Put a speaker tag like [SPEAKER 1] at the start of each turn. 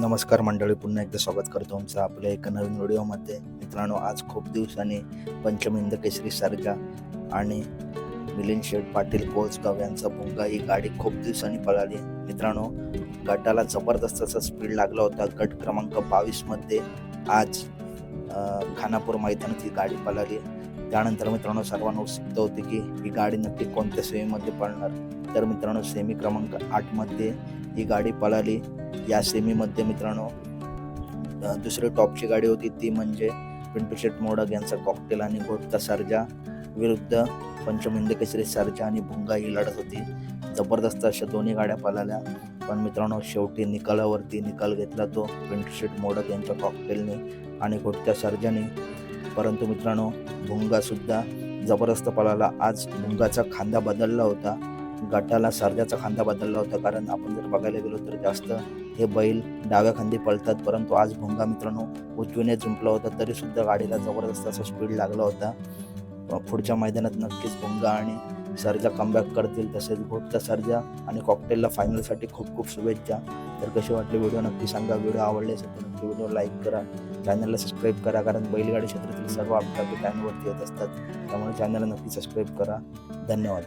[SPEAKER 1] नमस्कार मंडळी पुन्हा एकदा स्वागत करतो आमचं आपल्या एका नवीन व्हिडिओमध्ये. मित्रांनो आज खूप दिवसांनी पंचमिंद केसरी सर्जा आणि मिलिंद शेठ पाटील कोचगाव यांचा भुंगा ही गाडी खूप दिवसांनी पळाली. मित्रांनो गटाला जबरदस्त असा स्पीड लागला होता. गट क्रमांक बावीसमध्ये आज खानापूर मैदानात ही गाडी पळाली. त्यानंतर मित्रांनो सर्वांना उत्सुकता होती की ही गाडी नक्की कोणत्या सेमीमध्ये पळणार? तर मित्रांनो सेमी क्रमांक आठमध्ये ही गाडी पळाली. या सेमीमध्ये मित्रांनो दुसरी टॉपची गाडी होती. ती म्हणजे पिंटू शेट मोडक यांचा कॉकटेल आणि घोटता सर्जा विरुद्ध पंचमिंद केसरी सर्जा आणि भुंगा ही लढत होती. जबरदस्त अशा दोन्ही गाड्या पळाल्या. पण मित्रांनो शेवटी निकालावरती निकाल घेतला तो पिंटू शेट मोडक यांच्या कॉकटेलने आणि घोटत्या सर्जाने. परंतु मित्रांनो भुंगासुद्धा जबरदस्त पळाला. आज भुंगाचा खांदा बदलला होता. गटाला सरद्याचा खांदा बदलला होता. कारण आपण जर बघायला गेलो तर जास्त हे बैल डाव्या खांदी पळतात. परंतु आज भुंगा मित्रांनो उजवीने जुंपला होता. तरी सुद्धा गाडीला जबरदस्त असा स्पीड लागला होता. पुढच्या मैदानात नक्कीच भुंगा आणि सर्जा कमबॅक करतील. तसेच घोटचा सर्जा आणि कॉकटेलला फायनलसाठी खूप खूप शुभेच्छा. तर कशी वाटली व्हिडिओ नक्की सांगा. व्हिडिओ आवडले असेल तर नक्की व्हिडिओ लाईक करा. चॅनलला सबस्क्राईब करा. कारण बैलगाडी क्षेत्रातील सर्व अपडेट चॅनलवरती येत असतात. त्यामुळे चॅनलला नक्की सबस्क्राईब करा. धन्यवाद.